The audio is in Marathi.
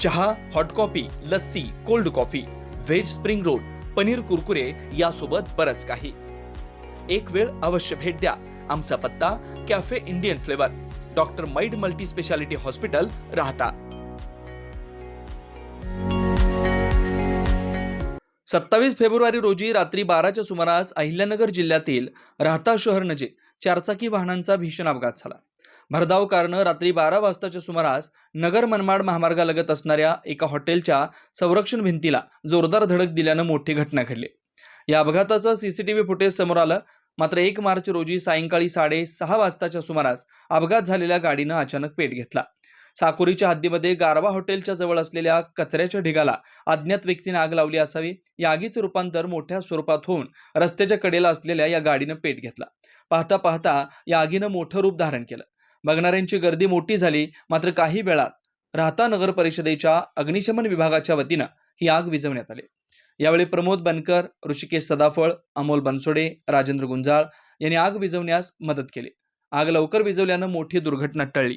चहा hot coffee lassi cold coffee veg spring roll paneer Kurkure यासोबत बरंच काही. एक वेळ अवश्य भेट द्या. आमचा पत्ता कॅफे इंडियन फ्लेवर डॉक्टर मैड मल्टी स्पेशालिटी हॉस्पिटल राहता. सत्तावीस फेब्रुवारी रोजी रात्री बाराच्या सुमारास अहिल्यानगर जिल्ह्यातील राहता शहर नजीक चारचाकी वाहनांचा भीषण अपघात झाला. भरधाव कारनं रात्री बारा वाजताच्या सुमारास नगर मनमाड महामार्गालगत असणाऱ्या एका हॉटेलच्या संरक्षण भिंतीला जोरदार धडक दिल्यानं मोठी घटना घडली. या अपघाताचं सीसीटीव्ही फुटेज समोर आलं. मात्र एक मार्च रोजी सायंकाळी साडेसहा वाजताच्या सुमारास अपघात झालेल्या गाडीनं अचानक पेट घेतला. साकुरीच्या हद्दीमध्ये गारवा हॉटेलच्या जवळ असलेल्या कचऱ्याच्या ढिगाला अज्ञात व्यक्तीने आग लावली असावी या आगीचं रूपांतर मोठ्या स्वरूपात होऊन रस्त्याच्या कडेला असलेल्या या गाडीनं पेट घेतला. पाहता पाहता या आगीनं मोठं रूप धारण केलं. बघणाऱ्यांची गर्दी मोठी झाली मात्र काही वेळात राहता नगर परिषदेच्या अग्निशमन विभागाच्या वतीनं ही आग विझवण्यात आली. यावेळी प्रमोद बनकर ऋषिकेश सदाफळ अमोल बनसोडे राजेंद्र गुंजाळ यांनी आग विझवण्यास मदत केली. आग लवकर विझवल्यानं मोठी दुर्घटना टळली.